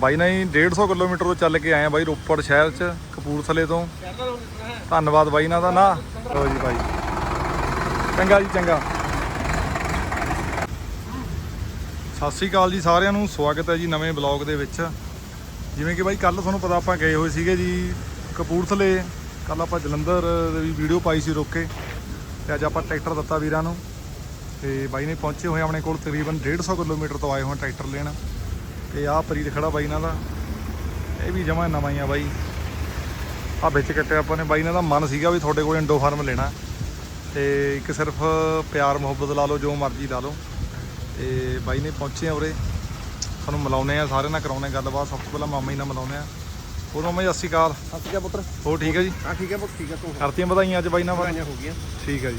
ਬਾਈ ਨਾ ਹੀ 150 ਕਿਲੋਮੀਟਰ ਤੋਂ ਚੱਲ ਕੇ ਆਏ ਆ ਬਾਈ ਰੋਪੜ ਸ਼ਹਿਰ ਚ, ਕਪੂਰਥਲੇ ਤੋਂ। ਧੰਨਵਾਦ ਬਾਈ ਇਹਨਾਂ ਦਾ, ਨਾ। ਲੋ ਜੀ ਬਾਈ। ਚੰਗਾ ਜੀ, ਚੰਗਾ। ਸਤਿ ਸ਼੍ਰੀ ਅਕਾਲ ਜੀ ਸਾਰਿਆਂ ਨੂੰ, ਸਵਾਗਤ ਹੈ ਜੀ ਨਵੇਂ ਬਲੌਗ ਦੇ ਵਿੱਚ। ਜਿਵੇਂ ਕਿ ਬਾਈ ਕੱਲ ਤੁਹਾਨੂੰ ਪਤਾ ਆਪਾਂ ਗਏ ਹੋਏ ਸੀਗੇ ਜੀ ਕਪੂਰਥਲੇ। ਕੱਲ ਆਪਾਂ ਜਲੰਧਰ ਦੇ ਵੀ ਵੀਡੀਓ ਪਾਈ ਸੀ ਰੋਕ ਕੇ ਤੇ ਅੱਜ ਆਪਾਂ ਟਰੈਕਟਰ ਦਿੱਤਾ ਵੀਰਾਂ ਨੂੰ। ਤੇ ਬਾਈ ਨੇ ਪਹੁੰਚੇ ਹੋਏ ਆਪਣੇ ਕੋਲ ਤਕਰੀਬਨ 150 ਕਿਲੋਮੀਟਰ ਤੋਂ ਆਏ ਹੋਏ ਟਰੈਕਟਰ ਲੈਣ। ਤੇ ਆਹ ਪ੍ਰੀਤ ਖੜਾ ਬਾਈ ਇਹਨਾਂ ਦਾ ਇਹ ਵੀ ਜਮਾ ਨਵਾਂ ਹੀ ਆ ਬਾਈ। ਆ ਵਿੱਚ ਕੱਟਿਆ ਆਪਾਂ ਨੇ। ਬਾਈ ਇਹਨਾਂ ਦਾ ਮਨ ਸੀਗਾ ਵੀ ਤੁਹਾਡੇ ਕੋਲ ਇੰਡੋ ਫਾਰਮ ਲੈਣਾ। ਤੇ ਇੱਕ ਸਿਰਫ ਪਿਆਰ ਮੁਹੱਬਤ ਲਾ ਲਓ ਜੋ ਮਰਜ਼ੀ ਲਾ ਲਓ। ਤੇ ਬਾਈ ਨੇ ਪਹੁੰਚੇ ਆ ਉਰੇ। ਤੁਹਾਨੂੰ ਮਿਲਾਉਨੇ ਆ ਸਾਰਿਆਂ ਨਾਲ ਕਰਾਉਨੇ ਗੱਲਬਾਤ। ਸਭ ਤੋਂ ਪਹਿਲਾਂ ਮਾਮਾ ਜੀ ਨਾਲ ਮਿਲਾਉਨੇ ਆ। ਹੋਰ ਮਾਮਾ ਜੀ ਸਤਿ ਸ਼੍ਰੀ ਅਕਾਲ। ਸਤਿ ਸ਼੍ਰੀ ਅਕਾਲ ਪੁੱਤਰ। ਹੋਰ ਠੀਕ ਹੈ ਜੀ? ਹਾਂ ਠੀਕ ਹੈ ਪੁੱਤ ਠੀਕ ਹੈ ਤੂੰ ਕਰਤੀਆਂ ਵਧਾਈਆਂ ਅੱਜ ਬਾਈ ਨਾਲ। ਵਧਾਈਆਂ ਹੋ ਗਈਆਂ। ਠੀਕ ਹੈ ਜੀ।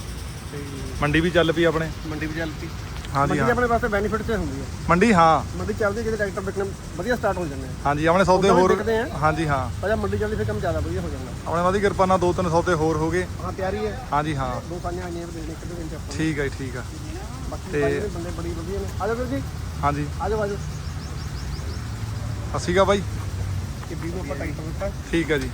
ਮੰਡੀ ਵੀ ਚੱਲ ਪਈ ਆਪਣੇ। ਮੰਡੀ ਵੀ ਚੱਲ ਪਈ। ਹਾਂਜੀ ਮੰਡੀ ਹਾਂ। ਆਪਣੇ ਵਾਸਤੇ ਬੈਨੀਫਿਟ ਤੇ ਹੁੰਦੀ ਹੈ। ਮੰਡੀ ਹਾਂ। ਮੰਡੀ ਚੱਲਦੀ ਜਿਹਦੇ ਟਰੈਕਟਰ ਵਿਕਣੇ ਵਧੀਆ ਸਟਾਰਟ ਹੋ ਜਾਂਦੇ ਆ। ਹਾਂਜੀ ਆਪਣੇ ਸੌਦੇ ਵੀ ਹੋਰ ਵਿਕਦੇ ਆ। ਹਾਂਜੀ ਹਾਂ। ਪਰ ਜੇ ਮੰਡੀ ਚੱਲਦੀ ਫਿਰ ਕੰਮ ਜ਼ਿਆਦਾ ਵਧੀਆ ਹੋ ਜਾਂਦਾ। ਆਪਣੇ ਵਾਦੀ ਕਿਰਪਾ ਨਾਲ ਦੋ ਤਿੰਨ ਸੌਦੇ ਹੋਰ ਹੋ ਗਏ। ਹਾਂ ਤਿਆਰੀ ਹੈ। ਹਾਂਜੀ ਹਾਂ। ਦੋ ਸਾਈਆਂ ਆਈਆਂ ਨੇ ਇੱਕ ਦੋ ਦਿਨ ਚ ਆਪਾਂ। ਠੀਕ ਹੈ ਜੀ, ਠੀਕ ਆ। ਬਾਕੀ ਦੇ ਬੰਦੇ ਬੜੀ ਵਧੀਆ ਨੇ। ਆ ਜਾਓ ਵੀਰ ਜੀ। ਹਾਂਜੀ। ਆ ਜਾਓ ਆ ਜਾਓ। ਬਾਈ। ਇਹ ਵੀਰ ਨੂੰ ਆਪਾਂ ਟਰੈਕਟਰ ਦਿੱਤਾ। ਠੀਕ ਹੈ ਜੀ।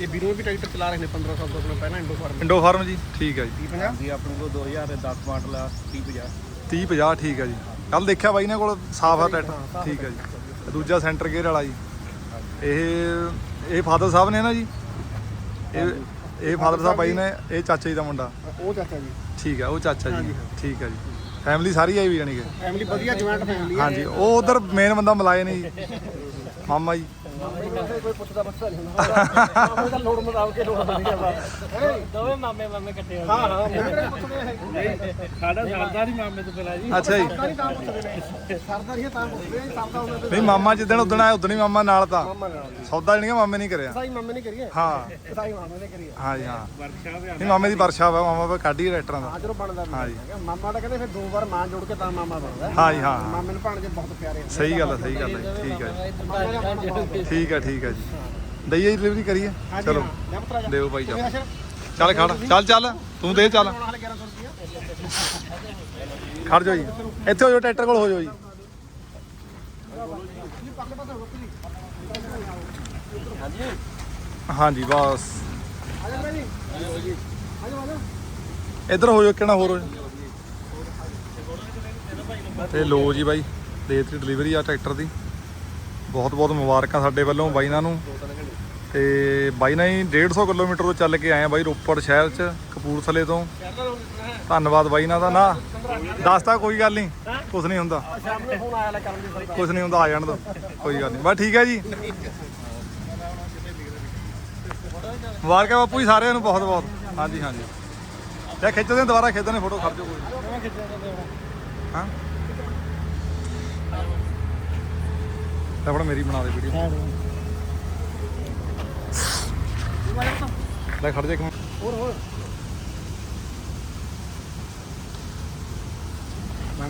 ਇਹ ਵੀਰ ਨੂੰ ਵੀ ਟਰੈਕਟਰ ਚਲਾ ਰਹੇ ਨੇ 1500 ਤੋਂ ਆਪਣਾ ਪਹਿਲਾਂ ਇੰਡੋ ਫਾਰਮ। ਇੰਡੋ ਫਾਰਮ ਜੀ ਠੀਕ ਹੈ ਜੀ। 50 ਜੀ ਆਪਣੇ ਕੋਲ 2010 ਮਾਡਲ ਆ 3050 30 50 ਠੀਕ ਹੈ ਜੀ। ਕੱਲ ਦੇਖਿਆ ਬਾਈ ਨੇ ਕੋਲ? ਸਾਫ਼ ਆ ਟਰੈਕਟਰ ਠੀਕ ਹੈ ਜੀ। ਦੂਜਾ ਸੈਂਟਰ ਗੇਅਰ ਵਾਲਾ ਜੀ। ਇਹ ਇਹ ਫਾਦਰ ਸਾਹਿਬ ਨੇ ਨਾ ਜੀ? ਇਹ ਇਹ ਫਾਦਰ ਸਾਹਿਬ ਬਾਈ ਨੇ ਇਹ ਚਾਚਾ ਜੀ ਦਾ ਮੁੰਡਾ। ਉਹ ਚਾਚਾ ਜੀ। ਠੀਕ ਹੈ ਉਹ ਚਾਚਾ ਜੀ। ਠੀਕ ਹੈ ਜੀ। ਫੈਮਿਲੀ ਸਾਰੀ ਆਈ ਵੀ ਜਾਣੀ ਕਿ? ਫੈਮਿਲੀ ਵਧੀਆ ਜੁਆਇੰਟ ਫੈਮਿਲੀ ਹੈ ਹਾਂਜੀ। ਉਹ ਉਧਰ ਮੇਨ ਬੰਦਾ ਮਲਾਏ ਨਹੀਂ ਜੀ। ਮਾਮਾ ਜੀ। ਕੋਈ ਪੁੱਛਦਾ ਬੱਚਾ ਨਹੀਂ ਹੁੰਦਾ ਮਾਮੇ ਦਾ ਲੋੜ ਮੁਤਾਬਕ ਹੀ ਲੋੜ ਨਹੀਂ ਜਾਂਦਾ ਦੋਵੇਂ ਮਾਮੇ ਮਾਮੇ ਇਕੱਠੇ ਹੋ ਹਾਂ ਹਾਂ ਮੈਂ ਕਿਹੜਾ ਪੁੱਛਦੇ ਹੈ ਸਾਡਾ ਸਰਦਾ ਨਹੀਂ ਮਾਮੇ ਤੋਂ ਪਹਿਲਾਂ ਜੀ ਅੱਛਾ ਜੀ। ਸਰਦਾ ਨਹੀਂ ਤਾਂ ਪੁੱਛਦੇ ਨੇ ਸਰਦਾ ਨਹੀਂ ਤਾਂ ਪੁੱਛਦੇ ਨੇ ਸਰਦਾ ਉਹਨਾਂ ਦੇ ਨਹੀਂ ਮਾਮਾ ਜਿੱਦਣ ਉਦਣ ਆਇਆ ਉਦਣ ਹੀ ਮਾਮਾ ਨਾਲ ਤਾਂ। ਸੌਦਾ ਜਿਹੜੀਆਂ ਮਾਮੇ ਨਹੀਂ ਕਰਿਆ। ਸਾਈ ਮਾਮੇ ਨੇ ਕਰੀਏ ਹਾਂ। ਸਾਈ ਮਾਮੇ ਨੇ ਕਰੀਏ ਹਾਂ ਜੀ ਹਾਂ। ਵਰਕਸ਼ਾਪ ਨਹੀਂ ਮਾਮੇ ਦੀ ਵਰਸ਼ਾ ਵਾ ਮਾਮਾ ਵਾ ਕਾਢੀ ਟਰੈਕਟਰਾਂ ਦਾ। ਹਾਂ ਬਣਦਾ ਵੀ ਹਾਂ ਜੀ। ਮਾਮਾ ਤਾਂ ਕਹਿੰਦੇ ਫਿਰ ਦੋ ਵਾਰ ਮਾਂ ਜੋੜ ਕੇ ਤਾਂ ਮਾਮਾ ਬਣਦਾ। ਹੈ। ਹਾਂ ਜੀ ਹਾਂ। ਮਾਮੇ ਨੂੰ ਭਾਣਜੇ ਬਹੁਤ ਪਿਆਰੇ ਹੁੰਦੇ ਸਹੀ ਗੱਲ ਹੈ ਸਹੀ ਗੱਲ ਹੈ ਠੀਕ ਹੈ ਜੀ। ਠੀਕ ਹੈ ਠੀਕ ਹੈ ਜੀ। ਦਈਏ ਡਿਲੀਵਰੀ ਕਰੀਏ? ਚਲੋ। ਜਾ। ਦਿਓ ਬਾਈ ਕਿਵੇਂ ਚੱਲ ਖੜ ਚੱਲ ਚੱਲ। ਤੂੰ ਦੇ ਚੱਲ। ਆਉਣ ਵਾਲੇ 1100 ਰੁਪਇਆ। ਖੜ ਜਾਓ ਜੀ। ਇੱਥੇ ਹੋ ਜਾਓ ਟਰੈਕਟਰ ਕੋਲ ਹੋ ਜੀ ਜੀ। ਹਾਂਜੀ ਬਸ। ਜਾ ਜੀ। ਇੱਧਰ ਹੋ ਜਾਓ ਕਿਹੜਾ ਹੋਰ ਹੋ ਜਾਓ। ਤੇ ਲੋ ਜੀ ਬਾਈ ਦੇ ਦਿੱਤੀ ਡਿਲੀਵਰੀ ਆ ਟਰੈਕਟਰ ਦੀ। ਬਹੁਤ ਬਹੁਤ ਮੁਬਾਰਕਾਂ ਸਾਡੇ ਵੱਲੋਂ ਬਾਈ ਨਾਲ ਨੂੰ। ਤੇ ਬਾਈ ਨਾਲ ਹੀ 150 ਕਿਲੋਮੀਟਰ ਤੋਂ ਚੱਲ ਕੇ ਆਏ ਆ ਬਾਈ ਰੋਪੜ ਸ਼ਹਿਰ ਚ, ਕਪੂਰਥਲੇ ਤੋਂ। ਧੰਨਵਾਦ ਬਾਈ ਨਾਲ ਦਾ ਨਾ। ਦੱਸਤਾ ਕੋਈ ਗੱਲ ਨਹੀਂ ਕੁਝ ਨਹੀਂ ਹੁੰਦਾ। ਸ਼ਾਮ ਕੁਝ ਨਹੀਂ ਹੁੰਦਾ, ਆ ਜਾਣ ਦੋ। ਕੋਈ ਗੱਲ ਨਹੀਂ। ਬਸ ਠੀਕ ਹੈ ਜੀ। ਮੁਬਾਰਕਾਂ ਬਾਪੂ ਜੀ ਸਾਰਿਆਂ ਨੂੰ ਬਹੁਤ ਬਹੁਤ। ਹਾਂਜੀ ਹਾਂਜੀ। ਤੇ ਖਿੱਚਦੇ ਦੁਬਾਰਾ ਖਿੱਚਦੇ ਨੇ, ਫੋਟੋ ਖੜ ਕੋਈ ਹਾਂ? ਤੇ ਆਪਣਾ ਮੇਰੀ ਬਣਾ ਦੇ ਵੀਡੀਓ ਲੈ ਖੜ ਜਾ ਇੱਕ ਮਿੰਟ। ਹੋਰ ਹੋਰ।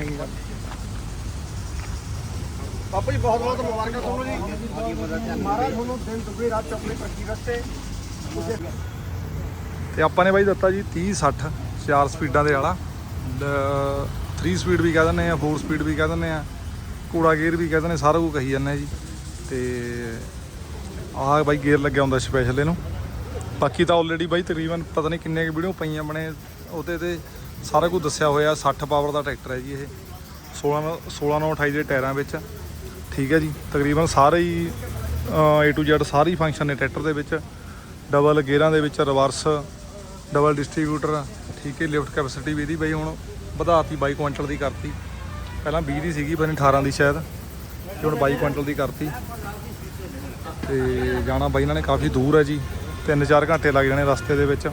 ਕੀ ਬਾਪੂ ਜੀ ਬਹੁਤ ਬਹੁਤ ਮੁਬਾਰਕਾਂ ਤੁਹਾਨੂੰ ਜੀ। ਮਹਾਰਾਜ ਤੁਹਾਨੂੰ ਦਿਨ ਦੁਗਣੀ ਰਾਤ ਤਰੱਕੀ ਰੱਖੇ ਮੁਝੇ ਤੇ ਆਪਾਂ ਨੇ ਬਾਈ ਦਿੱਤਾ ਜੀ 30 60 ਚਾਰ ਸਪੀਡਾਂ ਦੇ ਵਾਲਾ। 3 ਸਪੀਡ ਵੀ ਕਹਿ ਦਿੰਦੇ ਆ 4 ਸਪੀਡ ਵੀ ਕਹਿ ਦਿੰਦੇ ਆ। ਕੂੜਾ ਗੇਅਰ ਵੀ ਕਹਿ ਦਿੰਦੇ ਸਾਰਾ ਕੁਝ ਕਹੀ ਜਾਂਦੇ ਆ ਜੀ। ਤੇ ਆਹ ਬਾਈ ਗੇਅਰ ਲੱਗਿਆ ਹੁੰਦਾ ਸਪੈਸ਼ਲ ਇਹਨੂੰ। ਬਾਕੀ ਤਾਂ ਆਲਰੇਡੀ ਬਾਈ ਤਕਰੀਬਨ ਪਤਾ ਨਹੀਂ ਕਿੰਨੇ ਕੁ ਵੀਡੀਓ ਪਈਆਂ ਬਣੇ, ਉਹਦੇ ਤੇ ਸਾਰਾ ਕੁਝ ਦੱਸਿਆ ਹੋਇਆ 60 ਪਾਵਰ ਦਾ ਟਰੈਕਟਰ ਹੈ ਜੀ ਇਹ। 16 ਨਾਲ- 16 ਨਾਲ 28 ਦੇ ਟਾਇਰਾਂ ਵਿੱਚ। ਠੀਕ ਹੈ ਜੀ, ਤਕਰੀਬਨ ਸਾਰੇ ਹੀ A to Z ਸਾਰੇ ਹੀ ਫੰਕਸ਼ਨ ਨੇ ਟਰੈਕਟਰ ਦੇ ਵਿੱਚ। ਡਬਲ ਗੇਅਰਾਂ ਦੇ ਵਿੱਚ ਰਿਵਰਸ ਡਬਲ ਡਿਸਟ੍ਰੀਬਿਊਟਰ ਠੀਕ ਹੈ ਲਿਫਟ ਕੈਪੈਸਿਟੀ ਵੀ ਇਹਦੀ ਬਈ ਹੁਣ ਵਧਾਤੀ 22 ਕੁਇੰਟਲ ਦੀ ਕਰਤੀ। ਪਹਿਲਾਂ 20 ਦੀ ਸੀਗੀ ਪਰ 18 ਦੀ ਸ਼ਾਇਦ। ਤੇ ਹੁਣ 22 ਕੁਇੰਟਲ ਦੀ ਕਰਤੀ। ਤੇ ਜਾਣਾ ਬਾਈ ਇਹਨਾਂ ਨੇ ਕਾਫੀ ਦੂਰ ਹੈ ਜੀ। 3-4 ਘੰਟੇ ਲੱਗ ਜਾਣੇ ਰਸਤੇ ਦੇ ਵਿੱਚ।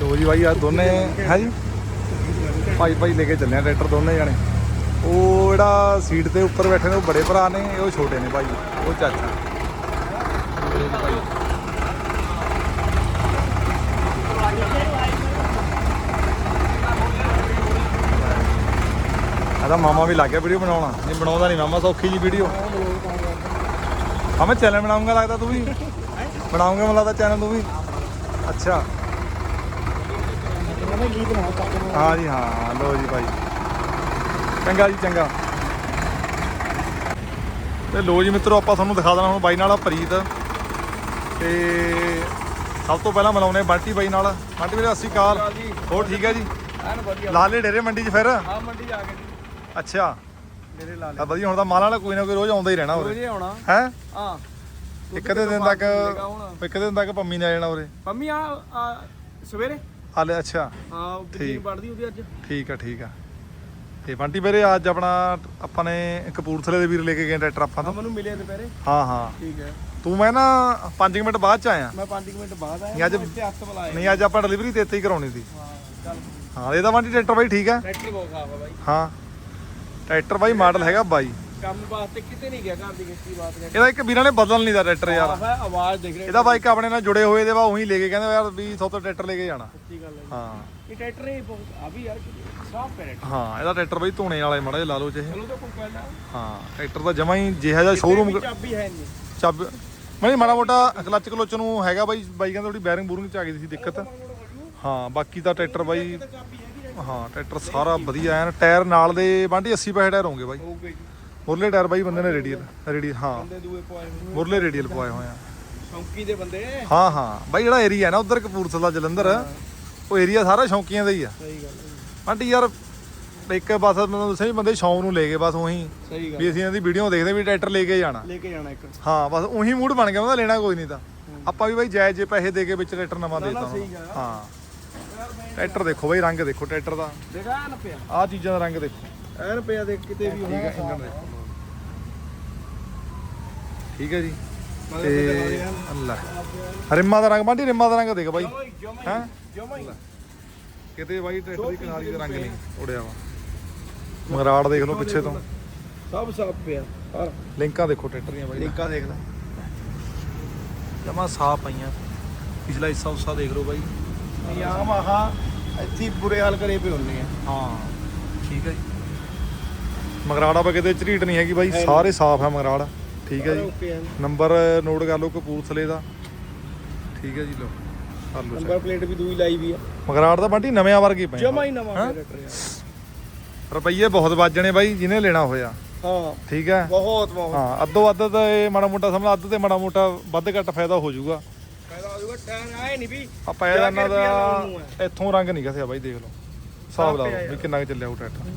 ਲੋ ਜੀ ਬਾਈ ਆ ਦੋਨੇ ਹੈ ਜੀ ਭਾਈ ਭਾਈ ਲੈ ਕੇ ਚੱਲੇ ਆ ਟਰੈਕਟਰ ਦੋਨੇ ਜਾਣੇ। ਉਹ ਜਿਹੜਾ ਸੀਟ ਤੇ ਉੱਪਰ ਬੈਠੇ ਨੇ ਉਹ ਬੜੇ ਭਰਾ ਨੇ ਉਹ ਛੋਟੇ ਨੇ ਭਾਈ ਉਹ ਚਾਚਾ। ਆਦਾ ਮਾਮਾ ਵੀ ਲੱਗ ਗਿਆ ਵੀਡੀਓ ਬਣਾਉਣਾ। ਨਹੀਂ ਬਣਾਉਂਦਾ ਨਹੀਂ ਮਾਮਾ ਸੌਖੀ ਜੀ ਵੀਡੀਓ ਹਾਂ ਮੈਂ ਚੈਨਲ ਬਣਾਉਂਗਾ ਲੱਗਦਾ ਤੂੰ ਵੀ। ਬਣਾਉਂਗਾ ਮੈਨੂੰ ਲੱਗਦਾ ਚੈਨਲ ਤੂੰ ਵੀ। ਅੱਛਾ। ਹਾਂ ਜੀ ਹਾਂ ਲੋ ਜੀ ਭਾਈ। ਚੰਗਾ ਜੀ ਚੰਗਾ। ਤੇ ਲੋ ਜੀ ਮਿੱਤਰੋ ਆਪਾਂ ਤੁਹਾਨੂੰ ਦਿਖਾ ਦੇਣਾ ਹੁਣ ਬਾਈ ਨਾਲ ਆ ਪ੍ਰੀਤ। ਤੇ ਸਭ ਤੋਂ ਪਹਿਲਾਂ ਮਿਲਾਉਨੇ ਬੰਟੀ ਬਾਈ ਨਾਲ। ਬੰਟੀ ਵੀਰੇ ਸਤਿ ਸ਼੍ਰੀ ਅਕਾਲ। ਹੋਰ ਠੀਕ ਹੈ ਜੀ? ਐਨ ਵਧੀਆ। ਲਾਲੇ ਡੇਰੇ ਮੰਡੀ 'ਚ ਫਿਰ? ਆ ਮੰਡੀ ਜਾ ਕੇ। ਜੀ ਅੱਛਾ। ਮੇਰੇ ਲਾ ਤਾਂ ਵਧੀਆ ਹੁਣ ਤਾਂ ਮਾਲ ਵਾਲਾ ਕੋਈ ਨਾ ਕੋਈ ਰੋਜ਼ ਆਉਂਦਾ ਹੀ ਰਹਿਣਾ ਉਰੇ। ਆਉਣਾ। ਹੈ? ਹਾਂ। ਇੱਕ ਅੱਧੇ ਦਿਨ ਤੱਕ ਹੁਣ? ਇੱਕ ਦਿਨ ਤੱਕ ਪੰਮੀ ਨੇ ਆ ਜਾਣਾ ਉਰੇ। ਪੰਮੀ ਆ ਆ ਸਵੇਰੇ? ਹਾਲੇ ਅੱਛਾ। ਹਾਂ ਉਹ ਠੀਕ। ਪੜਦੀ ਉਹਦੀ ਅੱਜ। ਠੀਕ ਆ ਠੀਕ ਆ। ਤੇ ਬੰਟੀ ਵੀਰੇ ਅੱਜ ਆਪਣਾ ਆਪਾਂ ਨੇ ਕਪੂਰਥਲੇ ਦੇ ਵੀਰ ਲੈ ਕੇ ਗਏ ਟਰੈਕਟਰ ਆਪਾਂ ਆ ਤੋਂ ਮੈਨੂੰ ਮਿਲੇ ਦੁਪਹਿਰੇ। ਹਾਂ ਹਾਂ। ਠੀਕ ਹੈ। ਤੂੰ ਮੈਂ ਨਾ 5 ਮਿੰਟ ਬਾਅਦ ਚ ਆਇਆ। ਮੈਂ 5 ਮਿੰਟ ਬਾਅਦ ਆਇਆ ਨਹੀਂ, ਅੱਜ- ਮੈਂ ਇੱਥੇ ਹੱਥ ਬੁਲਾਇਆ। ਨਹੀਂ ਅੱਜ ਆਪਾਂ ਡਿਲੀਵਰੀ ਤੇ ਇੱਥੇ ਹੀ ਕਰਾਉਣੀ ਸੀ। ਹਾਂ ਚੱਲ। ਹਾਂ ਇਹਦਾ ਬੰਟੀ ਟਰੈਕਟਰ ਬਾਈ ਠੀਕ ਆ ਟਰੈਕਟਰ ਬਹੁਤ ਖਾਵਾ ਬਾਈ। ਹਾਂ। ਟਰੈਕਟਰ ਬਾਈ ਮਾਡਲ ਹੈਗਾ ਬਾਈ। ਕੰਮ ਵਾਸਤੇ ਕਿਤੇ ਨਹੀਂ ਗਿਆ ਘਰ ਦੀ ਕਿਸ਼ਤੀ ਬਾਤ ਕਰ ਇਹਦਾ ਇੱਕ ਵੀਰਾਂ ਨੇ ਬਦਲ ਨਹੀਂ ਦਾ ਟਰੈਕਟਰ ਯਾਰ। ਆਵਾਜ਼ ਦੇਖ ਰਿਹਾ ਇਹਦਾ ਬਾਈਕ ਆਪਣੇ ਨਾਲ ਜੁੜੇ ਹੋਏ ਦੇ ਵਾ ਉਹੀ ਲੈ ਕੇ ਕਹਿੰਦੇ ਯਾਰ ਵੀ ਥੋਤੋਂ ਟਰੈਕਟਰ ਲੈ ਕੇ ਜਾਣਾ। ਸੱਚੀ ਗੱਲ ਹੈ ਹਾਂ। ਇਹ ਟਰੈਕਟਰ ਹੀ ਬਹੁਤ ਆ ਵੀ ਯਾਰ ਸਾਫ਼ ਟਰੈਕਟਰ। ਹਾਂ ਇਹਦਾ ਟਰੈਕਟਰ ਬਾਈ ਧੋਣੇ ਵਾਲੇ ਮੜਾ ਲਾ ਲਓ ਚਾਹੇ ਚਲੋ ਤਾਂ ਕੋਈ ਪਹਿਲਾਂ ਹਾਂ ਟਰੈਕਟਰ ਦਾ ਜਮਾ ਹੀ ਜਿਹਾ ਜਿਹਾ ਸ਼ੋਰੂਮ ਚਾਬੀ ਹੈ ਨਹੀਂ। ਚੱਬ ਮੈਂ ਮਾੜਾ ਮੋਟਾ ਕਲੱਚ ਕਲੋਚ ਨੂੰ ਹੈਗਾ ਬਾਈ ਬਾਈ ਕਹਿੰਦਾ ਥੋੜੀ ਬੈਰਿੰਗ ਬੂਰਿੰਗ ਚ ਆ ਗਈ ਸੀ ਦਿੱਕਤ। ਹਾਂ ਬਾਕੀ ਤਾਂ ਟਰੈਕਟਰ ਬਾਈ ਹਾਂ ਟਰੈਕਟਰ ਸਾਰਾ ਵਧੀਆ ਐਨ ਟਾਇਰ ਨਾਲ ਦੇ ਬਾਂਟੀ 80 ਪੈਸੇ ਟਾਇਰ ਹੋਣਗੇ ਬਾਈ। ਹੋਊਗਾ ਜੀ। ਮੁਰਲੇ ਟਾਇਰ ਬਾਈ ਬੰਦੇ ਨੇ ਰੇਡੀਅਲ ਰੇਡੀ ਹਾਂ। ਬੰਦੇ ਦੂਏ ਪਵਾਏ ਹੋਏ ਮੁਰਲੇ ਰੇਡੀਅਲ ਪਵਾਏ ਹੋਏ ਆ। ਸ਼ੌਂਕੀ ਦੇ ਬੰਦੇ ਹਾਂ ਹਾਂ। ਬਾਈ ਜਿਹੜਾ ਏਰੀਆ ਹੈ ਨਾ ਉਧਰ ਕਪੂਰਥਲਾ ਜਲੰਧਰ ਉਹ ਏਰੀਆ ਸਾਰਾ ਸ਼ੌਂਕੀਆਂ ਦਾ ਹੀ ਆ। ਸਹੀ ਗੱਲ ਆਂਟੀ ਯਾਰ ਇੱਕ ਬਸ ਮੈਨੂੰ ਵੀ ਬੰਦੇ ਸ਼ੌਂਕ ਨੂੰ ਲੈ ਗਏ ਬਸ ਉਹੀ। ਸਹੀ ਗੱਲ ਵੀ ਅਸੀਂ ਇਹਨਾਂ ਦੀ ਵੀਡੀਓ ਦੇਖਦੇ ਵੀ ਟਰੈਕਟਰ ਲੈ ਕੇ ਜਾਣਾ। ਲੈ ਕੇ ਜਾਣਾ ਇੱਕ। ਹਾਂ ਬਸ ਉਹੀ ਮੂਡ ਬਣ ਗਿਆ ਉਹਦਾ ਲੈਣਾ ਕੋਈ ਨਹੀਂ ਤਾਂ। ਆਪਾਂ ਵੀ ਬਾਈ ਜਾਇਜ਼ ਜੇ ਪੈਸੇ ਦੇ ਕੇ ਵਿੱਚ ਟਰੈਕਟਰ ਨਵਾਂ ਦੇਤਾ ਸਹੀ। ਹਾਂ। ਟਰੈਕਟਰ ਦੇਖੋ ਬਾਈ ਰੰਗ ਦੇਖੋ ਟਰੈਕਟਰ ਦਾ। ਦੇਖਾ ਨਾ ਪਿਆ। ਆਹ ਚੀਜ਼ਾਂ ਦਾ ਰੰਗ ਦੇਖੋ। ਐਨ ਪਿਆ ਦੇਖ ਕਿਤੇ ਵੀ ਠੀਕ ਹੈ ਦੇਖੋ। ਠੀਕ ਹੈ ਜੀ। ਤੇ। ਅੱਲਾ। ਰਿੰਮਾਂ ਦਾ ਰੰਗ ਬਾਂਟੀ ਰਿੰਮਾਂ ਦਾ ਰੰਗ ਦੇਖ ਬਾਈ। ਹੀ ਕਿਤੇ ਬਾਈ ਟਰੈਕਟਰ ਦੀ ਕਿਨਾਰੀ ਦਾ ਰੰਗ ਨਹੀਂ ਉੜਿਆ ਵਾ। ਮਗਰਾੜ ਦੇਖ ਲਓ ਪਿੱਛੇ ਤੋਂ। ਸਭ ਸਾਫ਼ ਪਿਆ। ਪਰ ਲਿੰਕਾਂ ਦੇਖੋ ਟਰੈਕਟਰ ਦੀਆਂ ਬਾਈ। ਲਿੰਕਾਂ ਦੇਖ ਲੈ। ਜਮਾ ਸਾਫ਼ ਪਈਆਂ ਪਿਛਲਾ ਹਿੱਸਾ ਉਸਾ ਦੇਖ ਲਓ ਬਾਈ। ਨਿਯਾਮ ਆਹ ਇੱਥੇ ਹੀ ਬੁਰੇ ਹਾਲ ਕਰੇ ਪਏ ਹੁੰਨੇ ਆ। ਹਾਂ ਠੀਕ ਹੈ ਜੀ। ਮਗਰਾੜਾ ਪਾ ਕਿਤੇ ਝਰੀਟ ਨਹੀਂ ਹੈਗੀ ਬਾਈ। ਸਾਰੇ ਸਾਫ਼ ਹੈ ਮਗਰਾੜ ਠੀਕ ਹੈ ਜੀ। ਓਕੇ ਨੰਬਰ ਨੋਟ ਕਰ ਲਓ ਕਪੂਰਥਲੇ ਦਾ। ਠੀਕ ਹੈ ਜੀ ਲਓ ਕਰ ਲਓ ਨੰਬਰ ਪਲੇਟ ਵੀ ਦੂਈ ਲਾਈ ਵੀ ਆ। ਮਗਰਾੜ ਦਾ ਬੰਟੀ ਨਵਿਆਂ ਵਰਗੇ ਪਏ ਜਮਾ ਹੀ ਨਵਾਂ ਯਾਰ ਰੁਪਈਏ ਬਹੁਤ ਵੱਜਣੇ ਬਾਈ ਜਿਹਨੇ ਲੈਣਾ ਹੋਇਆ। ਹਾਂ ਠੀਕ ਹੈ। ਬਹੁਤ ਬਹੁਤ। ਹਾਂ ਅੱਧੋ ਅੱਧ ਤਾਂ ਇਹ ਮਾੜਾ ਮੋਟਾ ਸਮਝ ਅੱਧ ਤੇ ਮਾੜਾ ਮੋਟਾ ਵੱਧ ਘੱਟ ਫਾਇਦਾ ਹੋ ਜਾਊਗਾ। ਟਾਇਰ ਆਏ ਨਹੀਂ ਵੀ ਆਪਾਂ ਇਹਨਾਂ ਦਾ ਇੱਥੋਂ ਰੰਗ ਨਹੀਂ ਘਸਿਆ ਬਾਈ ਦੇਖ ਲਓ। ਹਿਸਾਬ ਲਾ ਲਓ ਵੀ। ਕਿੰਨਾ ਚੱਲਿਆ ਉਹ ਟਰੈਕਟਰ।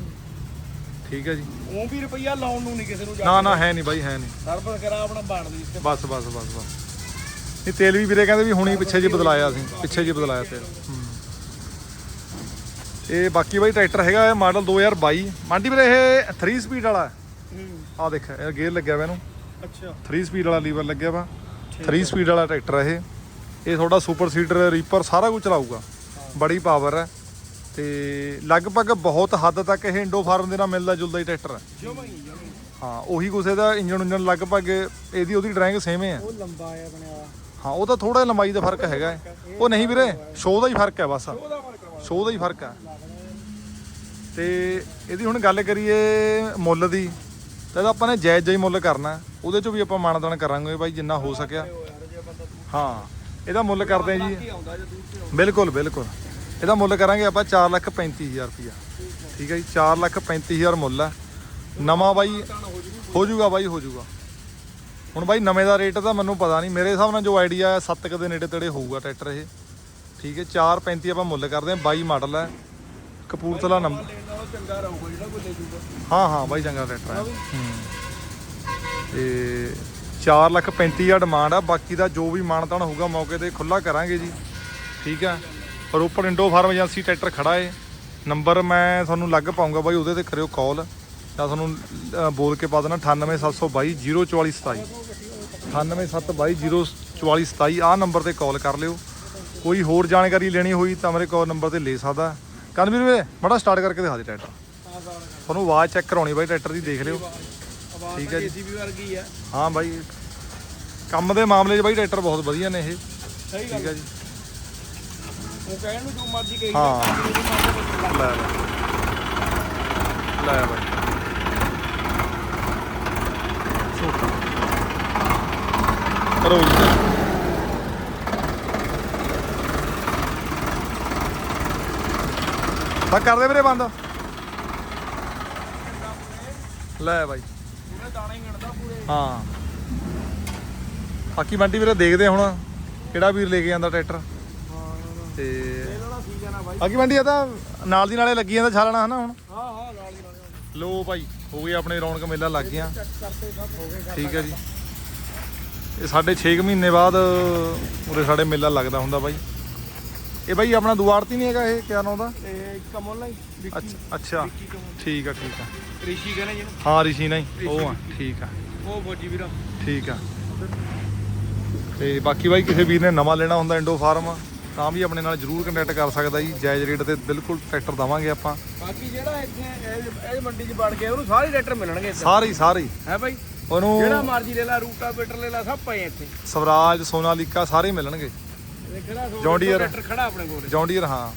ਠੀਕ ਹੈ ਜੀ। ਉਹ ਵੀ ਰੁਪਈਆ ਲਾਉਣ ਨੂੰ ਨਹੀਂ ਕਿਸੇ ਨੂੰ ਨਾ ਨਾ ਹੈ ਨਹੀਂ ਬਾਈ ਹੈ ਨਹੀਂ ਸਰਵਿਸ ਕਰਾ ਆਪਣਾ ਬਣਦੀ ਇਸ ਤੇ ਬਸ ਬਸ ਬਸ ਬਸ। ਇਹ ਤੇਲ ਵੀ ਵੀਰੇ ਕਹਿੰਦੇ ਵੀ ਹੁਣੀ ਪਿੱਛੇ ਜੀ ਬਦਲਾਇਆ ਸੀ। ਪਿੱਛੇ ਜੀ ਬਦਲਾਇਆ ਤੇਲ। ਹੂੰ। ਇਹ ਬਾਕੀ ਬਾਈ ਟਰੈਕਟਰ ਹੈਗਾ ਇਹ ਮਾਡਲ 2022 ਮਾਂਡੀ ਵੀਰੇ ਇਹ 3 ਸਪੀਡ ਵਾਲਾ ਆ ਦੇਖ ਇਹ ਗੇਅਰ ਲੱਗਿਆ ਵਾ ਇਹਨੂੰ। ਅੱਛਾ। 3 ਸਪੀਡ ਵਾਲਾ ਲੀਵਰ ਲੱਗਿਆ ਵਾ। 3 ਸਪੀਡ ਵਾਲਾ ਟਰੈਕਟਰ ਹੈ ਇਹ। ਇਹ ਤੁਹਾਡਾ ਸੁਪਰ ਸੀਡਰ ਰੀਪਰ ਸਾਰਾ ਕੁਝ ਚਲਾਊਗਾ। ਬੜੀ ਪਾਵਰ ਹੈ। ਤੇ ਲਗਭਗ ਬਹੁਤ ਹੱਦ ਤੱਕ ਇਹ ਇੰਡੋ ਫਾਰਮ ਦੇ ਨਾਲ ਮਿਲਦਾ ਜੁਲਦਾ ਹੀ ਟਰੈਕਟਰ ਹੈ। ਹੀ ਉਹੀ ਕੁਛ ਇਹਦਾ ਇੰਜਨ ਉਂਜਨ ਲਗਭਗ ਇਹਦੀ ਉਹਦੀ ਡਰਾਇੰਗ ਸੇਮ ਹੈ ਉਹ ਲੰਬਾ ਆ ਬਣਿਆ ਹਾਂ ਉਹ ਤਾਂ ਥੋੜਾ ਲੰਬਾਈ ਦਾ ਫ਼ਰਕ ਹੈਗਾ। ਉਹ ਨਹੀਂ ਵੀਰੇ ਸ਼ੋਅ ਦਾ ਹੀ ਫ਼ਰਕ ਹੈ ਬਸ। ਸ਼ੋਅ ਦਾ ਹੀ ਫ਼ਰਕ ਹੈ। ਤੇ ਇਹਦੀ ਹੁਣ ਗੱਲ ਕਰੀਏ ਮੁੱਲ ਦੀ ਤਾਂ ਇਹਦਾ ਆਪਾਂ ਨੇ ਜਾਇਜ਼ ਜਾਈ ਮੁੱਲ ਕਰਨਾ। ਉਹਦੇ ਚੋਂ ਵੀ ਆਪਾਂ ਮਾਨਦਾਨ ਕਰਾਂਗੇ ਬਾਈ ਜਿੰਨਾ ਹੋ ਸਕਿਆ। ਹਾਂ। ਇਹਦਾ ਮੁੱਲ ਕਰਦੇ ਹਾਂ ਜੀ। ਬਿਲਕੁਲ ਬਿਲਕੁਲ। ਇਹਦਾ ਮੁੱਲ ਕਰਾਂਗੇ ਆਪਾਂ 435000 ਰੁਪਇਆ। ਠੀਕ ਹੈ ਜੀ 435000 ਮੁੱਲ ਹੈ ਨਵਾਂ ਬਾਈ ਹੋ ਜਾਊਗਾ ਬਾਈ ਹੋ ਜਾਊਗਾ। ਹੁਣ ਬਾਈ ਨਵੇਂ ਦਾ ਰੇਟ ਤਾਂ ਮੈਨੂੰ ਪਤਾ ਨਹੀਂ। ਮੇਰੇ ਹਿਸਾਬ ਨਾਲ ਜੋ ਆਈਡੀਆ ਹੈ 7 ਕ ਦੇ ਨੇੜੇ ਤੇੜੇ ਹੋਊਗਾ ਟਰੈਕਟਰ ਇਹ। ਠੀਕ ਹੈ 435 ਆਪਾਂ ਮੁੱਲ ਕਰਦੇ ਹਾਂ 22 ਮਾਡਲ ਹੈ। ਕਪੂਰਥਲਾ ਨੰਬਰ ਜੂਗਾ। ਹਾਂ ਹਾਂ ਬਾਈ ਚੰਗਾ ਟਰੈਕਟਰ ਹੂੰ। ਤੇ 4 ਲੱਖ 35 ਹਜ਼ਾਰ ਡਿਮਾਂਡ ਆ। ਬਾਕੀ ਦਾ ਜੋ ਵੀ ਮਾਨਤਾਨ ਹੋਊਗਾ ਮੌਕੇ ਤੇ ਖੁੱਲਾ ਕਰਾਂਗੇ ਜੀ। ਠੀਕ ਆ? Ropar Indo Farm agency tractor ਖੜਾ ਏ। ਨੰਬਰ ਮੈਂ ਤੁਹਾਨੂੰ ਲੱਗ ਪਾਉਂਗਾ ਬਾਈ, ਉਹਦੇ ਤੇ ਕਰਿਓ ਕਾਲ ਜਾਂ ਤੁਹਾਨੂੰ ਬੋਲ ਕੇ ਪਾ ਦੇਣਾ 98722 04427 98722 04427 ਆਹ ਨੰਬਰ ਤੇ ਕਾਲ ਕਰ ਲਿਓ। ਕੋਈ ਹੋਰ ਜਾਣਕਾਰੀ ਲੈਣੀ ਹੋਈ ਤਾਂ ਮੇਰੇ ਕੋਲ ਨੰਬਰ ਤੇ ਲੈ ਸਕਦਾ। ਕਨਵੀਰ ਵੀਰੇ, ਮੜਾ ਸਟਾਰਟ ਕਰਕੇ ਦਿਖਾ ਦੇ ਟਰੈਕਟਰ ਤੁਹਾਨੂੰ ਆਵਾਜ਼ ਚੈੱਕ ਕਰਾਉਣੀ ਬਾਈ ਟਰੈਕਟਰ ਦੀ ਦੇਖ ਲਿਓ। ਆਵਾਜ਼ ਠੀਕ ਹੈ ਜੀ। ਜੀਸੀਬੀ ਵਰਗੀ ਆ। ਹਾਂ ਬਾਈ ਕੰਮ ਦੇ ਮਾਮਲੇ 'ਚ ਬਾਈ ਟਰੈਕਟਰ ਬਹੁਤ ਵਧੀਆ ਨੇ ਇਹ। ਸਹੀ ਠੀਕ ਗੱਲ ਹੈ ਜੀ। ਉਹ ਕਹਿਣ ਨੂੰ ਜੋ ਮਰਜ਼ੀ ਕਹੀ ਹਾਂ। ਲੈ ਬਾਈ ਲੈ ਬਾਈ। ਛੋਟਾ ਕਰੋ ਜੀ। ਬਾ ਕਰ ਦੇ ਵੀਰੇ ਬੰਦ। ਲੈ ਬਾਈ। ਪੂਰੇ ਦਾਣੇ ਗਿਣਦਾ ਪੂਰੇ। ਹਾਂ। ਬਾਕੀ ਬੰਟੀ ਵੀਰੇ ਦੇਖਦੇ ਆ ਹੁਣ ਕਿਹੜਾ ਵੀਰ ਲੈ ਕੇ ਜਾਂਦਾ ਟਰੈਕਟਰ। ਤੇ ਦਾ ਸੀਜ਼ਨ ਆ ਬਾਈ ਬਾਕੀ ਬੰਟੀ ਇਹ ਤਾਂ ਨਾਲ ਦੀ ਨਾਲੇ ਲੱਗੀ ਜਾਂਦਾ ਛਾਲਣਾ ਹਨਾ ਹੁਣ। ਹਾਂ ਹਾਂ। ਲੋ ਭਾਈ ਹੋ ਗਏ ਆਪਣੇ ਰੌਣਕ ਮੇਲਾ ਲੱਗ ਗਿਆ। ਚੈੱਕ ਕਰਤੇ ਸਭ ਹੋ ਗਏ ਠੀਕ ਹੈ ਜੀ। ਇਹ ਸਾਡੇ 6 ਮਹੀਨੇ ਬਾਅਦ ਉਰੇ ਸਾਡੇ ਮੇਲਾ ਲੱਗਦਾ ਹੁੰਦਾ ਬਾਈ। ਇਹ ਬਾਈ ਆਪਣਾ ਦੁਆਰਤੀ ਨਹੀਂ ਹੈਗਾ ਇਹ? ਕਿਆ ਨਾਮ ਦਾ ਕਮਲ ਅੱਛਾ ਅੱਛਾ। ਕਮਲ। ਠੀਕ ਆ ਠੀਕ ਆ। ਰਿਸ਼ੀ ਕਹਿੰਦੇ ਜਿਹਨੂੰ। ਹਾਂ ਰਿਸ਼ੀ ਨਹੀਂ ਉਹ ਆ ਠੀਕ ਆ। ਉਹ ਫੌਜੀ ਵੀਰਾ ਠੀਕ ਆ। ਤੇ ਬਾਕੀ ਬਾਈ ਕਿਸੇ ਵੀਰ ਨੇ ਨਵਾਂ ਲੈਣਾ ਹੁੰਦਾ ਇੰਡੋ ਫਾਰਮ ਤਾਂ ਵੀ ਆਪਣੇ ਨਾਲ ਜਰੂਰ ਕੰਟੈਕਟ ਕਰ ਸਕਦਾ ਜੀ। ਜਾਇਜ਼ ਰੇਟ ਤੇ ਬਿਲਕੁਲ ਟਰੈਕਟਰ ਦਵਾਂਗੇ ਆਪਾਂ। ਬਾਕੀ ਜਿਹੜਾ ਇੱਥੇ ਇਹ ਇਹ ਮੰਡੀ 'ਚ ਵੜ ਗਿਆ ਉਹਨੂੰ ਸਾਰੇ ਟਰੈਕਟਰ ਮਿਲਣਗੇ ਸਾਰੇ ਸਾਰੇ ਹੀ। ਬਾਈ? ਜਿਹੜਾ ਉਹਨੂੰ ਮਰਜ਼ੀ ਲੈ ਲਾ ਰੂਟਾ ਬੇਟਰ ਲੈ ਲਾ ਸਭ ਪਏ ਇੱਥੇ। ਸਵਰਾਜ ਸੋਨਾਲੀਕਾ ਸਾਰੇ ਮਿਲਣਗੇ। ਦੇਖਣਾ। ਟਰੈਕਟਰ ਖੜਾ ਆਪਣੇ ਕੋਲ। ਜੌਂਡੀਅਰ ਹਾਂ।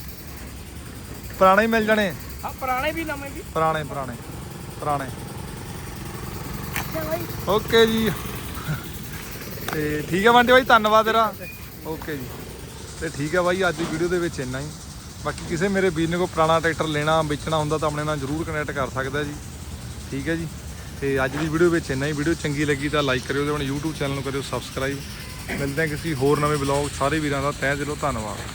ਪੁਰਾਣੇ ਹੀ ਮਿਲ ਜਾਣੇ। ਹਾਂ ਪੁਰਾਣੇ ਵੀ ਨਵੇਂ ਵੀ। ਪੁਰਾਣੇ ਪੁਰਾਣੇ ਪੁਰਾਣੇ। ਅੱਛਾ ਬਾਈ। ਓਕੇ ਜੀ। ਤੇ ਠੀਕ ਹੈ ਬੰਟੇ ਬਾਈ ਧੰਨਵਾਦ ਤੇਰਾ। ਓਕੇ ਜੀ। ਤੇ ਠੀਕ ਹੈ ਬਾਈ ਅੱਜ ਦੀ ਵੀਡੀਓ ਦੇ ਵਿੱਚ ਇੰਨਾ ਹੀ। ਬਾਕੀ ਕਿਸੇ ਮੇਰੇ ਵੀਰ ਨੇ ਕੋਈ ਪੁਰਾਣਾ ਟਰੈਕਟਰ ਲੈਣਾ ਵੇਚਣਾ ਹੁੰਦਾ ਤਾਂ ਆਪਣੇ ਨਾਲ ਜਰੂਰ ਕਨੈਕਟ ਕਰ ਸਕਦਾ ਜੀ। ਠੀਕ ਹੈ ਜੀ। ਤੇ ਅੱਜ ਦੀ ਵੀਡੀਓ ਵਿੱਚ ਇੰਨਾ ਹੀ। ਵੀਡੀਓ ਚੰਗੀ ਲੱਗੀ ਤਾਂ ਲਾਈਕ ਕਰਿਓ ਤੇ ਆਪਣੇ YouTube ਚੈਨਲ ਨੂੰ ਕਰਿਓ ਸਬਸਕ੍ਰਾਈਬ ਮਿਲਦੇ ਹਾਂ ਕਿਸੇ ਹੋਰ ਨਵੇਂ ਬਲੌਗ ਸਾਰੇ ਵੀਰਾਂ ਦਾ ਤਹਿ ਦਿਲੋਂ ਧੰਨਵਾਦ।